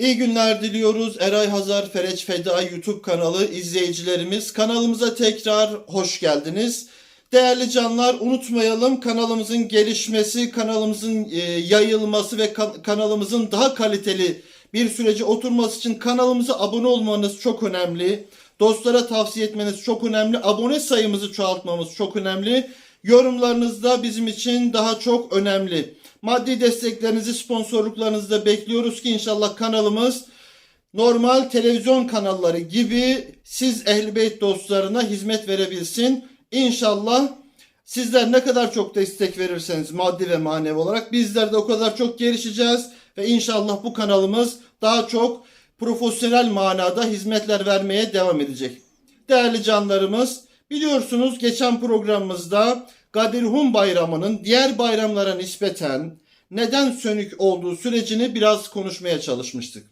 İyi günler diliyoruz. Eray Hazar Fereç Feda YouTube kanalı izleyicilerimiz. Kanalımıza tekrar hoş geldiniz. Değerli canlar unutmayalım kanalımızın gelişmesi, kanalımızın e, yayılması ve kan- kanalımızın daha kaliteli bir sürece oturması için kanalımıza abone olmanız çok önemli. Dostlara tavsiye etmeniz çok önemli. Abone sayımızı çoğaltmamız çok önemli. Yorumlarınız da bizim için daha çok önemli. Maddi desteklerinizi, sponsorluklarınızı da bekliyoruz ki inşallah kanalımız normal televizyon kanalları gibi siz Ehl-i dostlarına hizmet verebilsin. İnşallah sizler ne kadar çok destek verirseniz maddi ve manevi olarak bizler de o kadar çok gelişeceğiz ve inşallah bu kanalımız daha çok profesyonel manada hizmetler vermeye devam edecek. Değerli canlarımız biliyorsunuz geçen programımızda Gadirhum Bayramı'nın diğer bayramlara nispeten neden sönük olduğu sürecini biraz konuşmaya çalışmıştık.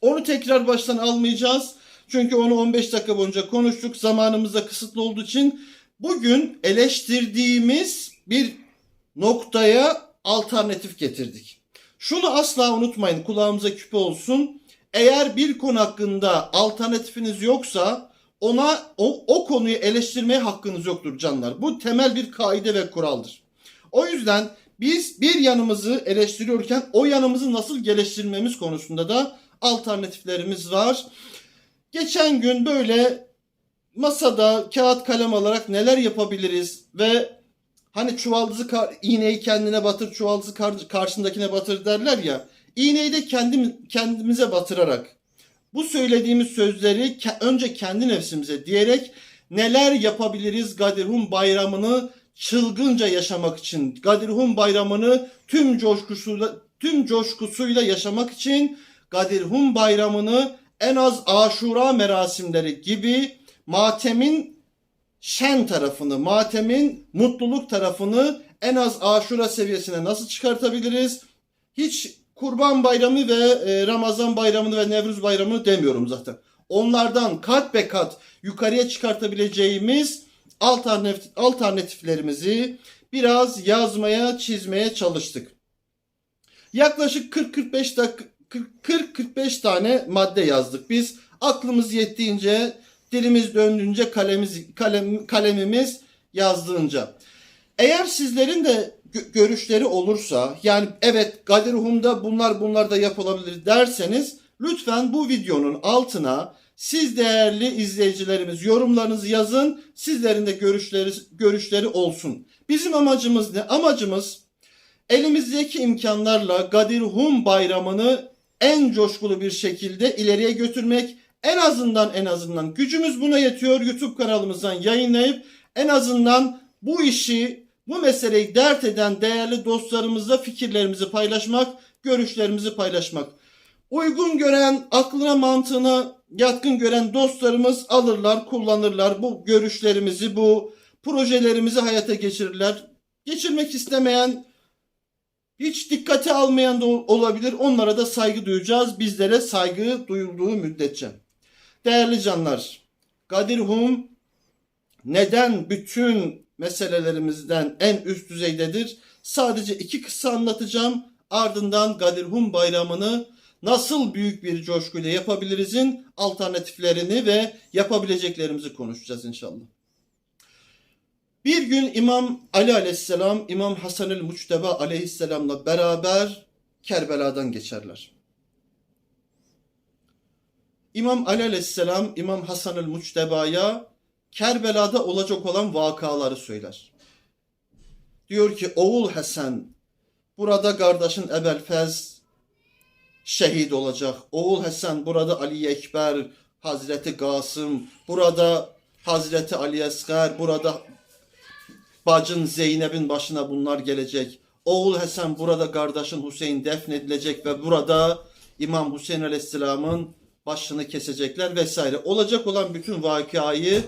Onu tekrar baştan almayacağız. Çünkü onu 15 dakika boyunca konuştuk. Zamanımız da kısıtlı olduğu için bugün eleştirdiğimiz bir noktaya alternatif getirdik. Şunu asla unutmayın kulağımıza küpe olsun. Eğer bir konu hakkında alternatifiniz yoksa ona o, o konuyu eleştirmeye hakkınız yoktur canlar. Bu temel bir kaide ve kuraldır. O yüzden biz bir yanımızı eleştiriyorken o yanımızı nasıl geliştirmemiz konusunda da alternatiflerimiz var. Geçen gün böyle masada kağıt kalem alarak neler yapabiliriz ve hani çuvaldızı iğneyi kendine batır çuvaldızı kar- karşındakine batır derler ya iğneyi de kendim, kendimize batırarak bu söylediğimiz sözleri önce kendi nefsimize diyerek neler yapabiliriz Gadirhum bayramını çılgınca yaşamak için Gadirhum bayramını tüm coşkusuyla tüm coşkusuyla yaşamak için Gadirhum bayramını en az Aşura merasimleri gibi matemin şen tarafını, matemin mutluluk tarafını en az Aşura seviyesine nasıl çıkartabiliriz? Hiç Kurban Bayramı ve e, Ramazan Bayramını ve Nevruz Bayramını demiyorum zaten. Onlardan kat be kat yukarıya çıkartabileceğimiz alternatif, alternatiflerimizi biraz yazmaya, çizmeye çalıştık. Yaklaşık 40-45 dakika 40-45 tane madde yazdık. Biz aklımız yettiğince, dilimiz döndüğünce, kalemiz, kalem, kalemimiz yazdığınca. Eğer sizlerin de görüşleri olursa, yani evet Gadirhum'da bunlar bunlar da yapılabilir derseniz, lütfen bu videonun altına siz değerli izleyicilerimiz yorumlarınızı yazın. Sizlerin de görüşleri, görüşleri olsun. Bizim amacımız ne? Amacımız elimizdeki imkanlarla Gadirhum bayramını en coşkulu bir şekilde ileriye götürmek. En azından en azından gücümüz buna yetiyor. YouTube kanalımızdan yayınlayıp en azından bu işi, bu meseleyi dert eden değerli dostlarımızla fikirlerimizi paylaşmak, görüşlerimizi paylaşmak. Uygun gören, aklına mantığına yatkın gören dostlarımız alırlar, kullanırlar bu görüşlerimizi, bu projelerimizi hayata geçirirler. Geçirmek istemeyen hiç dikkate almayan da ol- olabilir. Onlara da saygı duyacağız. Bizlere saygı duyulduğu müddetçe. Değerli canlar, Gadirhum neden bütün meselelerimizden en üst düzeydedir? Sadece iki kısa anlatacağım. Ardından Gadirhum bayramını nasıl büyük bir coşkuyla yapabilirizin alternatiflerini ve yapabileceklerimizi konuşacağız inşallah. Bir gün İmam Ali aleyhisselam, İmam Hasan el Muçteba aleyhisselamla beraber Kerbela'dan geçerler. İmam Ali aleyhisselam, İmam Hasan el Muçteba'ya Kerbela'da olacak olan vakaları söyler. Diyor ki oğul Hasan, burada kardeşin Ebelfez şehit olacak. Oğul Hasan burada Ali Ekber, Hazreti Kasım, burada Hazreti Ali Esgar, burada bacın Zeynep'in başına bunlar gelecek. Oğul Hasan burada kardeşin Hüseyin defnedilecek ve burada İmam Hüseyin Aleyhisselam'ın başını kesecekler vesaire. Olacak olan bütün vakayı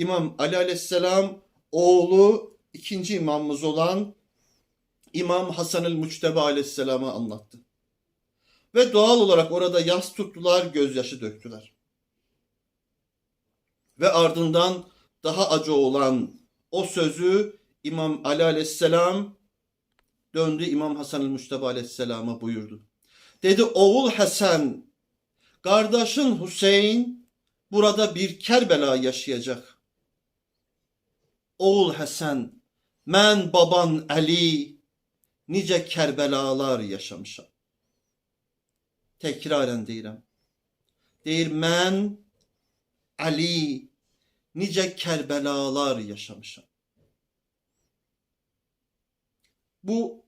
İmam Ali Aleyhisselam oğlu ikinci imamımız olan İmam Hasan el Muçteba Aleyhisselam'a anlattı. Ve doğal olarak orada yas tuttular, gözyaşı döktüler. Ve ardından daha acı olan o sözü İmam Ali Aleyhisselam döndü İmam Hasan el Muçteba Aleyhisselam'a buyurdu. Dedi oğul Hasan, kardeşin Hüseyin burada bir Kerbela yaşayacak. Oğul Hasan, mən baban Ali nice Kerbelalar yaşamışam. Tekraren deyirəm. Deyir mən Ali nice Kerbelalar yaşamışam. Bu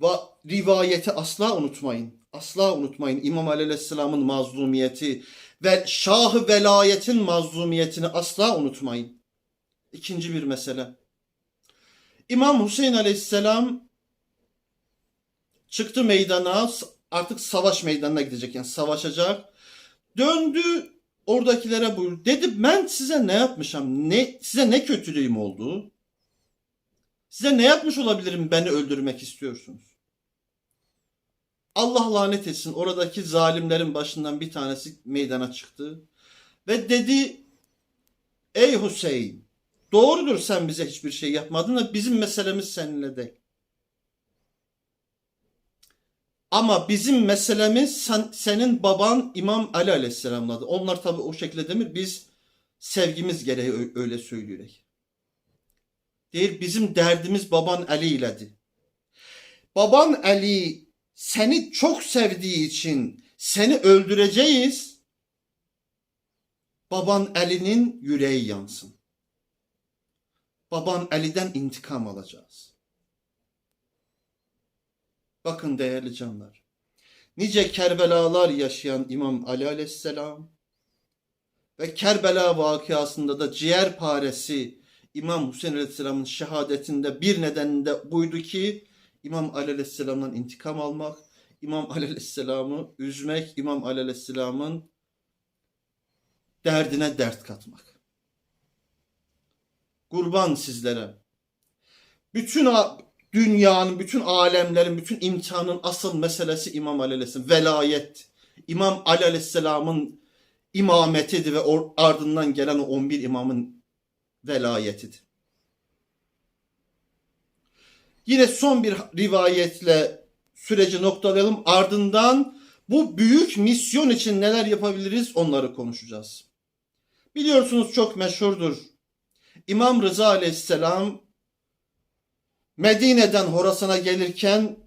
va rivayeti asla unutmayın. Asla unutmayın. İmam Aleyhisselam'ın mazlumiyeti ve Şah-ı Velayet'in mazlumiyetini asla unutmayın. İkinci bir mesele. İmam Hüseyin Aleyhisselam çıktı meydana artık savaş meydanına gidecek yani savaşacak. Döndü oradakilere buyurdu. Dedi ben size ne yapmışım? Ne size ne kötülüğüm oldu? Size ne yapmış olabilirim beni öldürmek istiyorsunuz? Allah lanet etsin oradaki zalimlerin başından bir tanesi meydana çıktı. Ve dedi ey Hüseyin doğrudur sen bize hiçbir şey yapmadın da bizim meselemiz seninle değil. Ama bizim meselemiz sen, senin baban İmam Ali Aleyhisselam'ladı. Onlar tabi o şekilde demir. Biz sevgimiz gereği öyle söylüyoruz. Değil bizim derdimiz baban Ali iledir. Baban Ali seni çok sevdiği için seni öldüreceğiz. Baban Ali'nin yüreği yansın. Baban Ali'den intikam alacağız. Bakın değerli canlar. Nice Kerbelalar yaşayan İmam Ali Aleyhisselam ve Kerbela vakıasında da ciğer paresi İmam Hüseyin Aleyhisselam'ın şehadetinde bir nedeninde buydu ki İmam Ali Aleyhisselam'dan intikam almak, İmam Ali Aleyhisselam'ı üzmek, İmam Ali Aleyhisselam'ın derdine dert katmak. Kurban sizlere. Bütün dünyanın, bütün alemlerin, bütün imtihanın asıl meselesi İmam Ali Aleyhisselam. Velayet. İmam Ali Aleyhisselam'ın imametidir ve ardından gelen o 11 imamın velayetidir. Yine son bir rivayetle süreci noktalayalım. Ardından bu büyük misyon için neler yapabiliriz onları konuşacağız. Biliyorsunuz çok meşhurdur. İmam Rıza Aleyhisselam Medine'den Horasan'a gelirken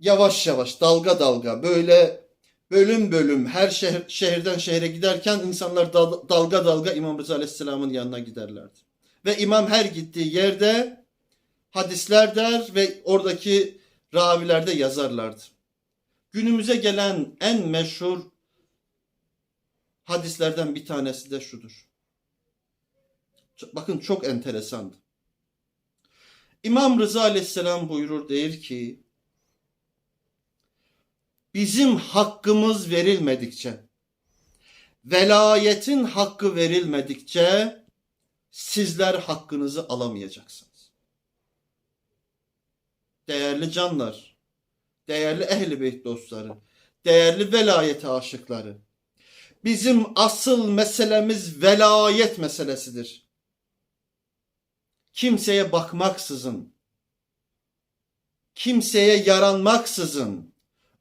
yavaş yavaş dalga dalga böyle bölüm bölüm her şehir, şehirden şehre giderken insanlar dal- dalga dalga İmam Rıza Aleyhisselam'ın yanına giderlerdi. Ve imam her gittiği yerde hadisler der ve oradaki ravilerde yazarlardı. Günümüze gelen en meşhur hadislerden bir tanesi de şudur. Bakın çok enteresandı. İmam Rıza Aleyhisselam buyurur der ki bizim hakkımız verilmedikçe velayetin hakkı verilmedikçe sizler hakkınızı alamayacaksınız. Değerli canlar, değerli ehli beyt dostları, değerli velayete aşıkları. Bizim asıl meselemiz velayet meselesidir. Kimseye bakmaksızın, kimseye yaranmaksızın,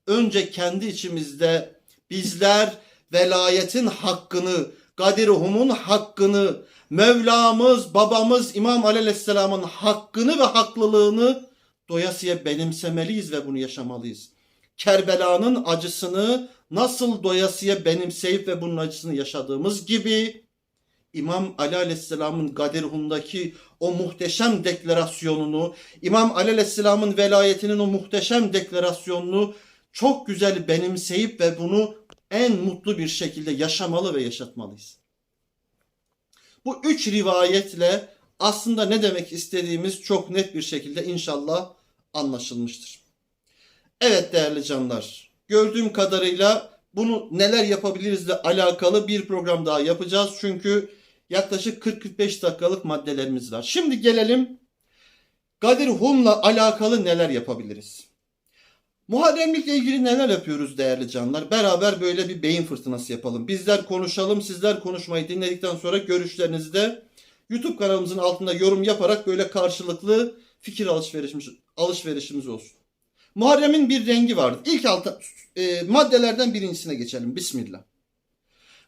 önce kendi içimizde bizler velayetin hakkını, Gadiruhum'un hakkını, Mevlamız, babamız İmam Aleyhisselam'ın hakkını ve haklılığını doyasıya benimsemeliyiz ve bunu yaşamalıyız. Kerbela'nın acısını nasıl doyasıya benimseyip ve bunun acısını yaşadığımız gibi İmam Ali Aleyhisselam'ın Gadirhum'daki o muhteşem deklarasyonunu, İmam Ali Aleyhisselam'ın velayetinin o muhteşem deklarasyonunu çok güzel benimseyip ve bunu en mutlu bir şekilde yaşamalı ve yaşatmalıyız. Bu üç rivayetle aslında ne demek istediğimiz çok net bir şekilde inşallah anlaşılmıştır. Evet değerli canlar, gördüğüm kadarıyla bunu neler yapabilirizle alakalı bir program daha yapacağız. Çünkü yaklaşık 40-45 dakikalık maddelerimiz var. Şimdi gelelim Gadir Hum'la alakalı neler yapabiliriz? Muharremlikle ilgili neler yapıyoruz değerli canlar? Beraber böyle bir beyin fırtınası yapalım. Bizler konuşalım, sizler konuşmayı dinledikten sonra görüşlerinizi de YouTube kanalımızın altında yorum yaparak böyle karşılıklı fikir alışverişimiz, alışverişimiz olsun. Muharrem'in bir rengi vardır. İlk altı e, maddelerden birincisine geçelim. Bismillah.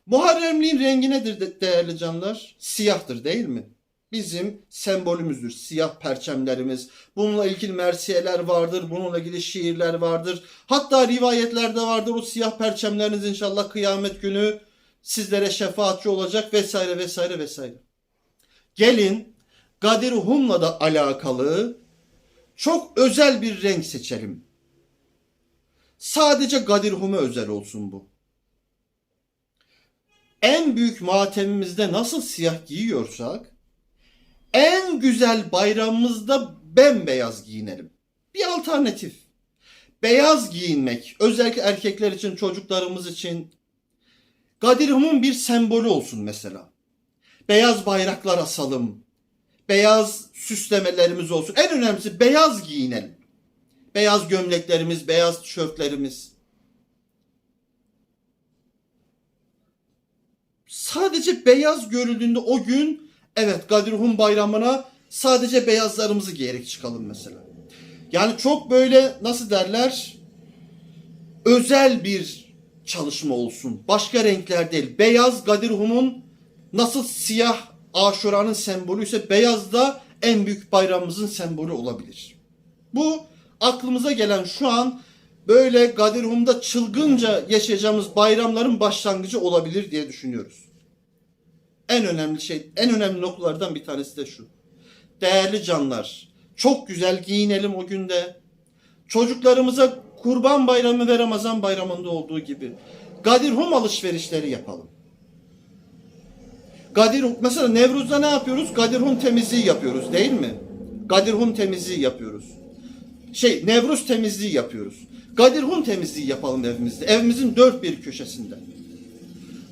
Muharremliğin rengi nedir de- değerli canlar? Siyahtır değil mi? Bizim sembolümüzdür. Siyah perçemlerimiz. Bununla ilgili mersiyeler vardır. Bununla ilgili şiirler vardır. Hatta rivayetlerde vardır. O siyah perçemleriniz inşallah kıyamet günü sizlere şefaatçi olacak vesaire vesaire vesaire. Gelin Gadir Hum'la da alakalı çok özel bir renk seçelim. Sadece Gadir Hum'a özel olsun bu. En büyük matemimizde nasıl siyah giyiyorsak en güzel bayramımızda bembeyaz giyinelim. Bir alternatif. Beyaz giyinmek özellikle erkekler için çocuklarımız için Gadir Hum'un bir sembolü olsun mesela. Beyaz bayraklar asalım. Beyaz süslemelerimiz olsun. En önemlisi beyaz giyinelim. Beyaz gömleklerimiz, beyaz tişörtlerimiz. Sadece beyaz görüldüğünde o gün evet Gadir Hum bayramına sadece beyazlarımızı giyerek çıkalım mesela. Yani çok böyle nasıl derler özel bir çalışma olsun. Başka renkler değil. Beyaz Gadir Hum'un nasıl siyah Aşura'nın sembolü ise beyaz da en büyük bayramımızın sembolü olabilir. Bu aklımıza gelen şu an böyle Gadir Hum'da çılgınca yaşayacağımız bayramların başlangıcı olabilir diye düşünüyoruz. En önemli şey, en önemli noktalardan bir tanesi de şu. Değerli canlar, çok güzel giyinelim o günde. Çocuklarımıza Kurban Bayramı ve Ramazan Bayramı'nda olduğu gibi Gadir Hum alışverişleri yapalım. Gadir mesela Nevruz'da ne yapıyoruz? Gadir Hum temizliği yapıyoruz değil mi? Gadir Hum temizliği yapıyoruz. Şey Nevruz temizliği yapıyoruz. Gadir Hum temizliği yapalım evimizde. Evimizin dört bir köşesinde.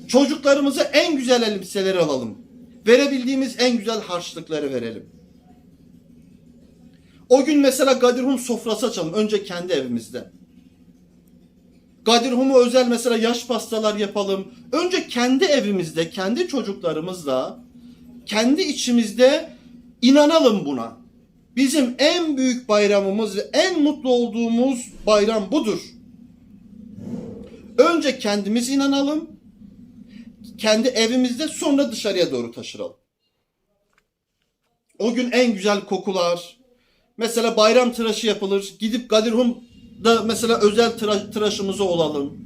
Çocuklarımıza en güzel elbiseleri alalım. Verebildiğimiz en güzel harçlıkları verelim. O gün mesela Gadir Hum sofrası açalım. Önce kendi evimizde. Gadir Hum'a özel mesela yaş pastalar yapalım. Önce kendi evimizde, kendi çocuklarımızla, kendi içimizde inanalım buna. Bizim en büyük bayramımız ve en mutlu olduğumuz bayram budur. Önce kendimiz inanalım. Kendi evimizde sonra dışarıya doğru taşıralım. O gün en güzel kokular. Mesela bayram tıraşı yapılır. Gidip Gadirhum'da mesela özel tıra- tıraşımızı olalım.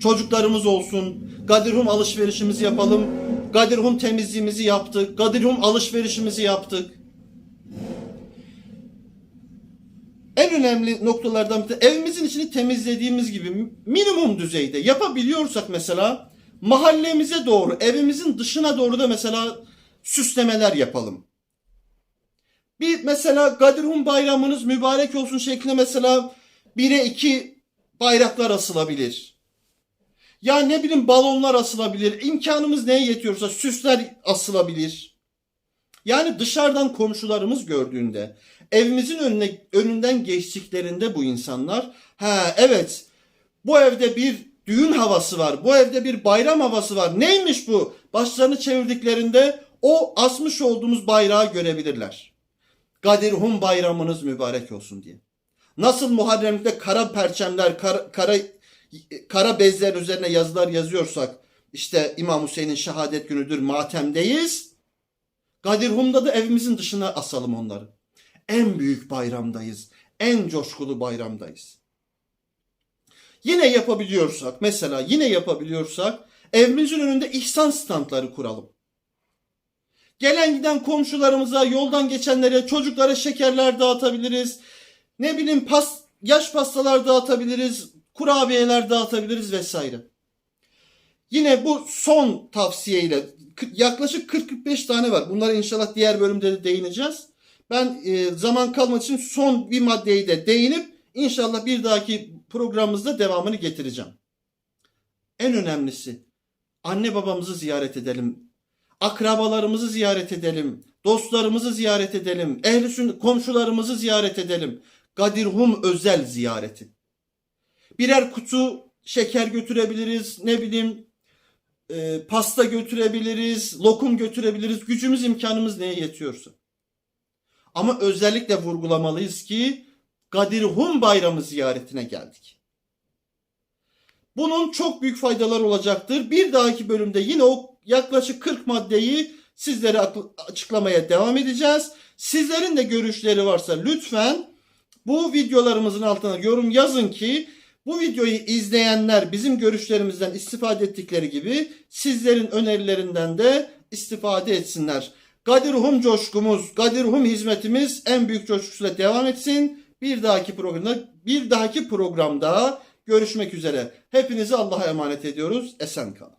Çocuklarımız olsun. Gadirhum alışverişimizi yapalım. Gadirhum temizliğimizi yaptık. Gadirhum alışverişimizi yaptık. En önemli noktalardan bir evimizin içini temizlediğimiz gibi minimum düzeyde yapabiliyorsak mesela mahallemize doğru, evimizin dışına doğru da mesela süslemeler yapalım. Bir mesela Gadirhum bayramınız mübarek olsun şeklinde mesela bire iki bayraklar asılabilir. Ya ne bileyim balonlar asılabilir. İmkanımız neye yetiyorsa süsler asılabilir. Yani dışarıdan komşularımız gördüğünde evimizin önüne önünden geçtiklerinde bu insanlar ha evet bu evde bir düğün havası var. Bu evde bir bayram havası var. Neymiş bu? Başlarını çevirdiklerinde o asmış olduğumuz bayrağı görebilirler. Gadirhum bayramınız mübarek olsun diye. Nasıl Muharrem'de kara perçemler, kara, kara, kara bezler üzerine yazılar yazıyorsak işte İmam Hüseyin'in şehadet günüdür matemdeyiz. Gadirhum'da da evimizin dışına asalım onları. En büyük bayramdayız. En coşkulu bayramdayız. Yine yapabiliyorsak mesela yine yapabiliyorsak evimizin önünde ihsan standları kuralım. Gelen giden komşularımıza, yoldan geçenlere, çocuklara şekerler dağıtabiliriz. Ne bileyim pas, yaş pastalar dağıtabiliriz, kurabiyeler dağıtabiliriz vesaire. Yine bu son tavsiyeyle yaklaşık 40-45 tane var. Bunlara inşallah diğer bölümde de değineceğiz. Ben e, zaman kalmadığı için son bir maddeyi de değinip inşallah bir dahaki programımızda devamını getireceğim. En önemlisi anne babamızı ziyaret edelim. Akrabalarımızı ziyaret edelim. Dostlarımızı ziyaret edelim. Ehli sünnet komşularımızı ziyaret edelim. Gadirhum özel ziyareti. Birer kutu şeker götürebiliriz. Ne bileyim e, pasta götürebiliriz. Lokum götürebiliriz. Gücümüz imkanımız neye yetiyorsa. Ama özellikle vurgulamalıyız ki Gadirhum Bayramı ziyaretine geldik. Bunun çok büyük faydaları olacaktır. Bir dahaki bölümde yine o yaklaşık 40 maddeyi sizlere açıklamaya devam edeceğiz. Sizlerin de görüşleri varsa lütfen bu videolarımızın altına yorum yazın ki bu videoyu izleyenler bizim görüşlerimizden istifade ettikleri gibi sizlerin önerilerinden de istifade etsinler. Gadirhum coşkumuz, Gadirhum hizmetimiz en büyük coşkusuyla devam etsin. Bir dahaki programda bir dahaki programda görüşmek üzere. Hepinizi Allah'a emanet ediyoruz. Esen kalın.